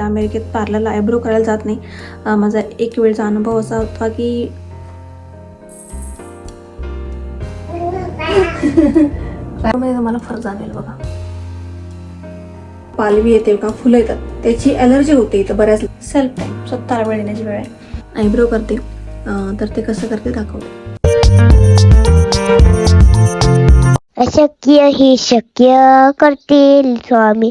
इथं अमेरिकेत पार्लरला आयब्रो करायला जात नाही. माझा एक वेळचा अनुभव असा होता की त्यामध्ये तुम्हाला फरक जाणवेल बघा. पालवी येते का? फुलं येतात. त्याची अलर्जी होते इथं बऱ्याच. सेल्फ टाईम स्वतःला वेळ देण्याची वेळ आहे. आयब्रो करते. तर ते कसं करते दाखवते. अशक्य ही शक्य करतील स्वामी.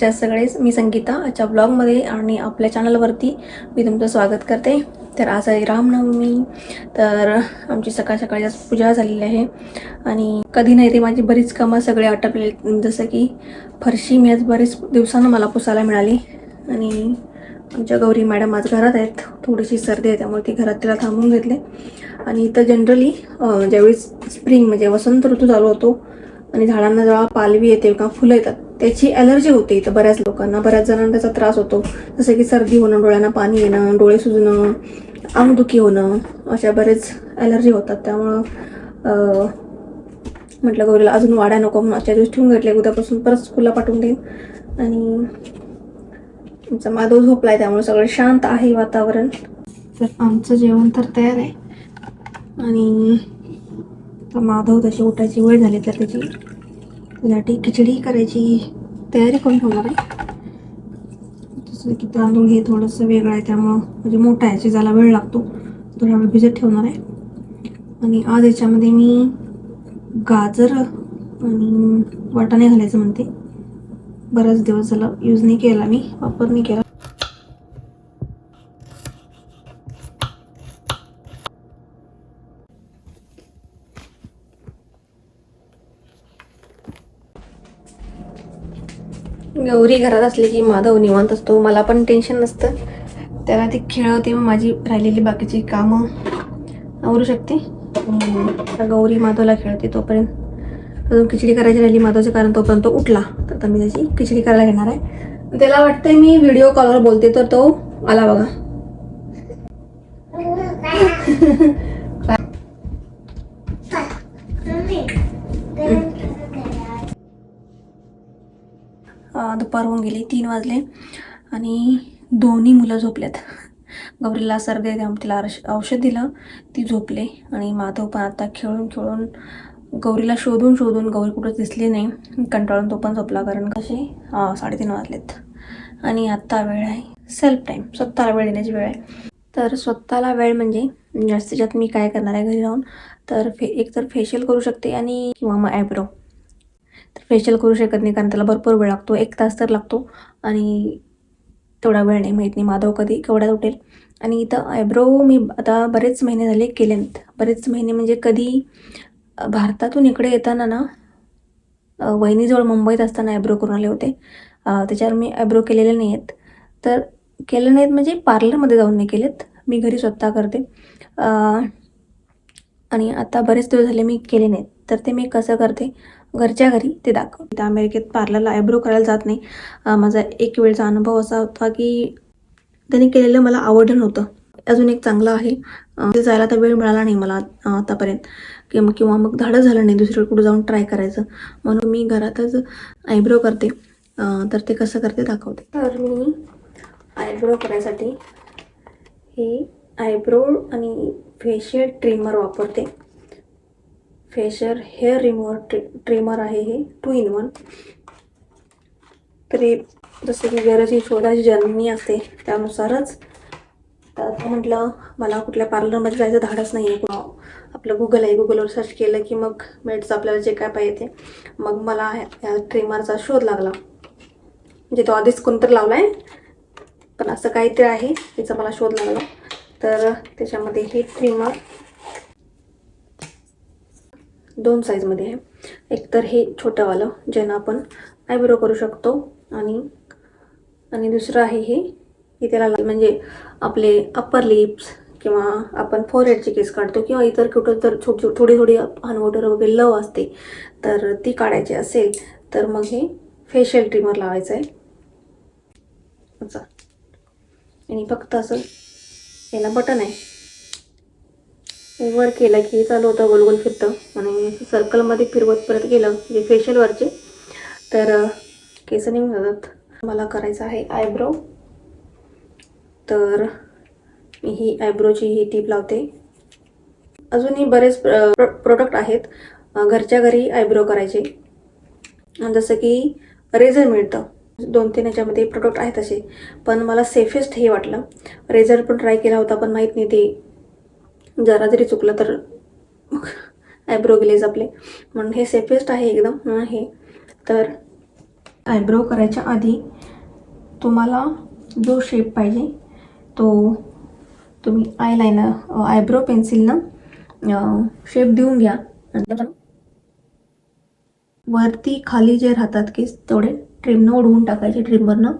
नमस्कार सगळेच मी संगीता आजच्या ब्लॉगमध्ये आणि आपल्या चॅनलवरती मी तुमचं स्वागत करते. तर आज आहे रामनवमी. तर आमची सकाळ सकाळी आज पूजा झालेली आहे. आणि कधी नाही ते माझी बरीच कामं सगळे आटपले जसं की फरशी मी आज बरेच दिवसानं मला पुसायला मिळाली. आणि आमच्या गौरी मॅडम आज घरात आहेत. थोडीशी सर्दी आहे त्यामुळे ती घरात तिला थांबून घेतले. आणि इथं जनरली ज्यावेळी स्प्रिंग म्हणजे वसंत ऋतू चालू होतो आणि झाडांना जेव्हा पालवी येते का फुलं येतात त्याची अलर्जी होते इथं बऱ्याच लोकांना. बऱ्याच जणांना त्याचा त्रास होतो. जसं की सर्दी होणं डोळ्यांना पाणी येणं डोळे सुजणं अंगदुखी होणं अशा बरेच अलर्जी होतात. त्यामुळं म्हटलं गौरीला अजून वाड्या नको म्हणून आजच्या दिवस ठेवून घेतले. उद्यापासून परत स्कूलला पाठवून देईन. आणि आमचा माधव आहे त्यामुळे सगळं शांत आहे वातावरण. तर आमचं जेवण तर तयार आहे. आणि आता माधव त्याची उठायची वेळ झाली तर त्याची त्यासाठी खिचडी करायची तयारी करून ठेवणार आहे जसं की तांदूळ हे थोडंसं वेगळं आहे त्यामुळं म्हणजे मोठा आहे शिजायला वेळ लागतो. थोडा वेळ भिजत ठेवणार आहे. आणि आज याच्यामध्ये मी गाजर आणि वाटाणे घालायचं म्हणते. बराच दिवस झाला यूज नाही केला मी वापर नाही केला. गौरी घरात असली की माधव निवांत असतो मला पण टेन्शन नसतं. त्याला ती खेळवते मग माझी राहिलेली बाकीची कामं आवरू शकते. गौरी माधवला खेळते तोपर्यंत. अजून खिचडी करायची राहिली माधवचं कारण तोपर्यंत तो उठला. तर आता मी त्याची खिचडी करायला घेणार आहे. त्याला वाटतंय मी व्हिडिओ कॉलवर बोलते तर तो आला बघा. दुपार होऊन गेली तीन वाजले आणि दोन्ही मुलं झोपल्यात. गौरीला सर्दी त्यामुळे तिला औषध दिलं ती झोपले आणि माधव पण आता खेळून खेळून गौरीला शोधून शोधून गौरी कुठं दिसली नाही कंटाळून तो पण झोपला कारण कसे साडेतीन वाजलेत. आणि आत्ता वेळ आहे सेल्फ टाईम स्वतःला वेळ देण्याची वेळ आहे. तर स्वतःला वेळ म्हणजे जास्तीत जास्त मी काय करणार आहे घरी राहून तर फे एक तर फेशियल करू शकते आणि किंवा मग ॲब्रो तर फेशियल करू शकत नाही कारण त्याला भरपूर वेळ लागतो एक तास तर लागतो. आणि तेवढा वेळ नाही माहीत नाही माधव कधी केवढा तुटेल आणि इथं आयब्रो मी आता बरेच महिने झाले केले आहेत बरेच महिने म्हणजे कधी भारतातून इकडे येताना ना वहिनीजवळ मुंबईत असताना आयब्रो करून आले होते. त्याच्यावर मी आयब्रो केलेले नाही आहेत तर केले नाहीत म्हणजे पार्लरमध्ये जाऊन नाही केलेत. मी घरी स्वतः करते. आणि आता बरेच दिवस झाले मी केले नाहीत. तर ते मी कसं करते? घरच्या घरी ते दाखवते त्या अमेरिकेत पार्लरला आयब्रो करायला जात नाही. माझा एक वेळचा अनुभव असा होता की त्यांनी केलेलं मला आवडलं नव्हतं. अजून एक चांगलं आहे. ते तिथे जायला तर वेळ मिळाला नाही मला आतापर्यंत. किंवा किंवा मग धाडं झालं नाही दुसरीकडे कुठं जाऊन ट्राय करायचं. म्हणून मी घरातच आयब्रो करते. तर ते कसं करते दाखवते. तर मी आयब्रो करायसाठी ही आयब्रो आणि फेशियल ट्रिमर वापरते. फेशर हेअर रिमूव्हर ट्रि ट्रिमर आहे हे टू इन वन. तरी जसं की गरज ही शोधाची जर्नी असते त्यानुसारच. तर म्हटलं मला कुठल्या पार्लरमध्ये जायचं धाडच नाही आहे किंवा आपलं गुगल आहे गुगलवर सर्च केलं की मग मेट्स आपल्याला जे काय पाहिजे ते. मग मला ह्या ट्रिमरचा शोध लागला. म्हणजे तो आधीच कोणतरी लावला आहे पण असं काहीतरी आहे त्याचा मला शोध लागला. तर त्याच्यामध्ये हे ट्रिमर दोन साईजमध्ये आहे. एक तर हे छोटंवालं ज्यानं आपण आयब्रो करू शकतो आणि आणि दुसरं आहे हे की त्याला म्हणजे आपले अप्पर लिप्स किंवा आपण फोरहेडची केस काढतो किंवा इतर कुठं जर छोटी थोडी थोडी हनवटर वगैरे लव असते तर ती काढायची असेल तर मग हे फेशियल ट्रिमर लावायचं आहे. असं. आणि फक्त असं याला बटन आहे. वर केलं की चालू होतं गोल गोल फिरतं. आणि सर्कलमध्ये फिरवत परत गेलं म्हणजे फेशियलवरचे तर केस निघून जातात मला करायचं आहे आयब्रो तर मी ही आयब्रोची ही टीप लावते. अजूनही बरेच प्रोडक्ट आहेत घरच्या घरी आयब्रो करायचे. जसं की रेझर मिळतं. दोन तीन याच्यामध्ये प्रोडक्ट आहेत असे. पण मला सेफेस्ट हे वाटलं. रेझर पण ट्राय केला होता पण माहीत नाही ते जरा जरी चुकलं तर आयब्रो गेलेच आपले. म्हणून हे सेफेस्ट आहे एकदम. हे तर आयब्रो करायच्या आधी तुम्हाला जो शेप पाहिजे तो तुम्ही आय लायनर आयब्रो पेन्सिलनं शेप देऊन घ्या. नंतर वरती खाली जे राहतात केस तेवढे ट्रिमनं ओढवून टाकायचे ट्रिमरनं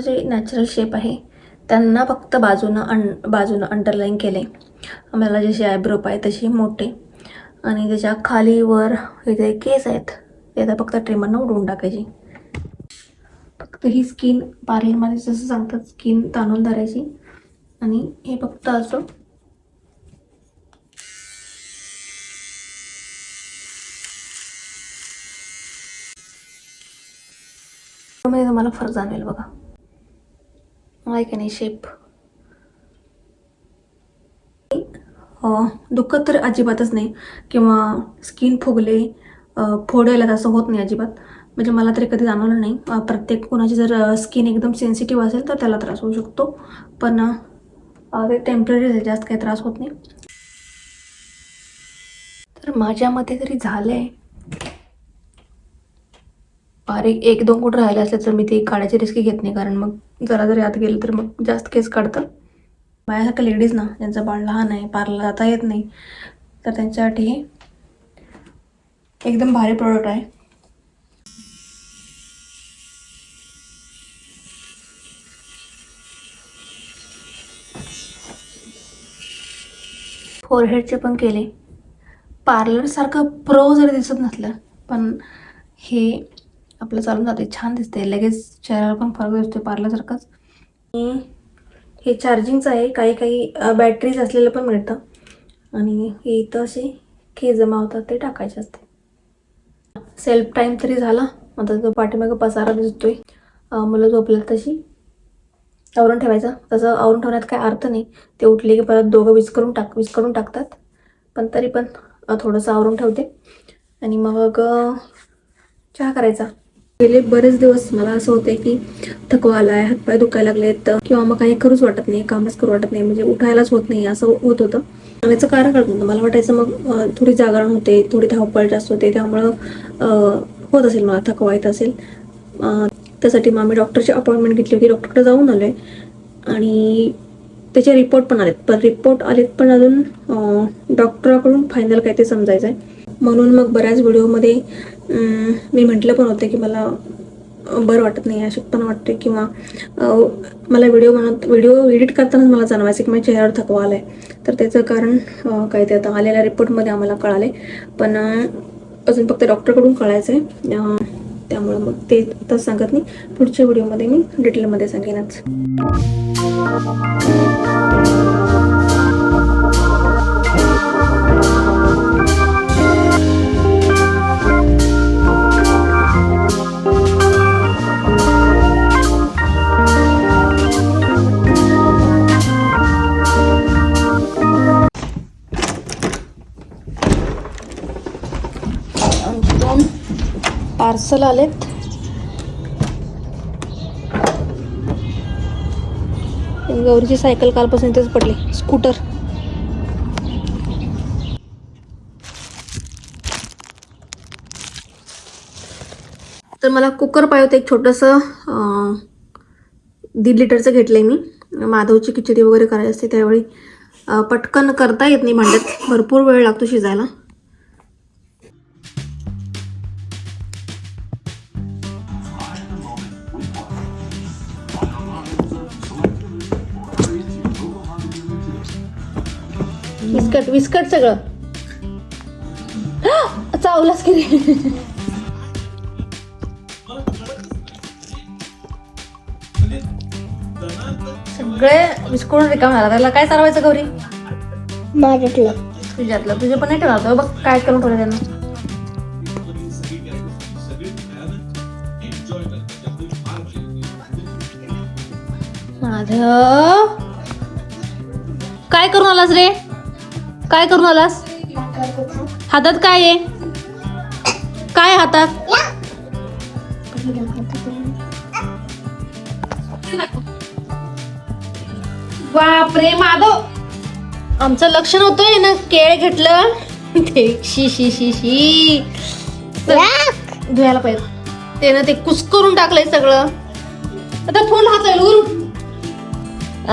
जे नॅचरल शेप आहे त्यांना फक्त बाजूनं अं बाजूनं अंडरलाईन केले. आम्हाला जसे आयब्रो पाहिजे तसे मोठे. आणि त्याच्याखाली वर हे जे केस आहेत ते आता फक्त ट्रिमरनं उडवून टाकायची. फक्त ही स्किन पार्लरमध्ये जसं सांगतात स्किन ताणून धरायची. आणि हे फक्त असं मध्ये तुम्हाला फरक जाणवेल बघा. का नाही शेप दुखत तर अजिबातच नाही. किंवा स्किन फुगले फोडायला तसं होत नाही अजिबात. म्हणजे मला तरी कधी जाणवलं नाही. प्रत्येक कोणाची जर स्किन एकदम सेन्सिटिव्ह असेल तर त्याला त्रास होऊ शकतो. पण ते टेंपररी जास्त काही त्रास होत नाही. तर माझ्या मते तरी झालं आहे बारीक एक दोन कुठं राहिले असले तर मी ते काढायची रिस्क घेत नाही. कारण मग जरा जरी आत गेलं तर मग जास्त केस काढतं माझ्यासारख्या लेडीज ना ज्यांचं बाळ लहान आहे पार्लर जाता येत नाही तर त्यांच्यासाठी हे एकदम भारी प्रोडक्ट आहे. फोरहेडचे पण केले. पार्लरसारखं प्रो जरी दिसत नसलं पण हे आपलं चालून जाते छान दिसते लगेच चेहऱ्याला पण फरक दिसतो पार्लरसारखंच. आणि हे चार्जिंगचं आहे. काही काही बॅटरीज असलेलं पण मिळतं. आणि हे इथं असे खे जमा होतात ते टाकायचे असते. सेल्फ टाईम तरी झाला. आता जो पाठीमागं पसारा दिसतोय. अं, मुलं झोपल्यात तशी. आवरून ठेवायचा. तसं आवरून ठेवण्यात काय अर्थ नाही. ते उठले की परत दोघं विस्करून टाक विस्करून टाकतात. पण तरी पण थोडंसं आवरून ठेवते. आणि मग चहा करायचा. गेले बरेच दिवस. मला असं होते की थकवा आलाय हातपाय दुखायला लागलेत किंवा मग काही करूच वाटत नाही कामच करू वाटत नाही म्हणजे उठायलाच होत नाही असं होत होतं. याचं कारण कळत नव्हतं मला वाटायचं मग थोडी जागरण होते थोडी धावपळ जास्त होते त्यामुळं होत असेल मला थकवा येत असेल. त्यासाठी मग आम्ही डॉक्टरची अपॉइंटमेंट घेतली होती. डॉक्टरकडे जाऊन आलोय. आणि त्याचे रिपोर्ट पण आलेत. पण रिपोर्ट आलेत पण अजून डॉक्टराकडून फायनल काय ते समजायचं आहे म्हणून मग बऱ्याच व्हिडिओमध्ये मी म्हटलं पण होतं की मला बरं वाटत नाही अशक्त पण वाटते किंवा मला व्हिडिओ म्हणत व्हिडिओ एडिट करतानाच मला जाणवायचं की माझ्या चेहऱ्यावर थकवा आला आहे तर त्याचं कारण अं, काय ते आता आलेल्या रिपोर्टमध्ये आम्हाला कळाले पण अजून फक्त डॉक्टरकडून कळायचं आहे त्यामुळे मग ते आता सांगत नाही. पुढच्या व्हिडिओमध्ये मी डिटेलमध्ये सांगेनच. पार्सल आलेत. गौरीची सायकल कालपासून इथेच पडली. स्कूटर. तर मला कुकर पाहिजे होतं एक छोटंसं दीड लिटरचं घेतलं आहे मी. माधवची खिचडी वगैरे करायची असते त्यावेळी पटकन करता येत नाही भांड्यात भरपूर वेळ लागतो शिजायला. विस्कट विस्कट सगळं. चावलाच की रे. सगळे विस्कळून रिकाम झाला त्याला काय चालवायचं गौरी? माझ्यातलं. तुझ्यातलं. तुझे पण नाही ठेवला बघ काय करून ठेवलं त्यानं. माधव काय करून आलास रे? काय करून आलास? हातात काय आहे? काय हातात? बापरे माधव! आमचं लक्ष नव्हतं ना केळ घेतलं. ते शी शी शी शी. धुयाला पाहिजे. ते ना ते कुस करून टाकलंय सगळं. आता फोन हात आहे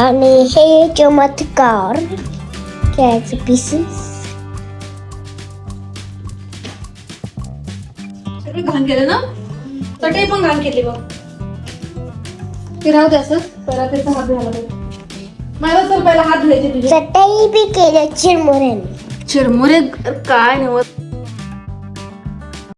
आणि हे चमत्कार सगळं घाण केलं ना चटई पण घाण केली बघ ते राहू दे असं त्याचा हात पाहिजे मला तर पहिला हात धुवायचे तुझे चटई बी केल्या चिरमुऱ्याने चिरमुरे काय नव्हत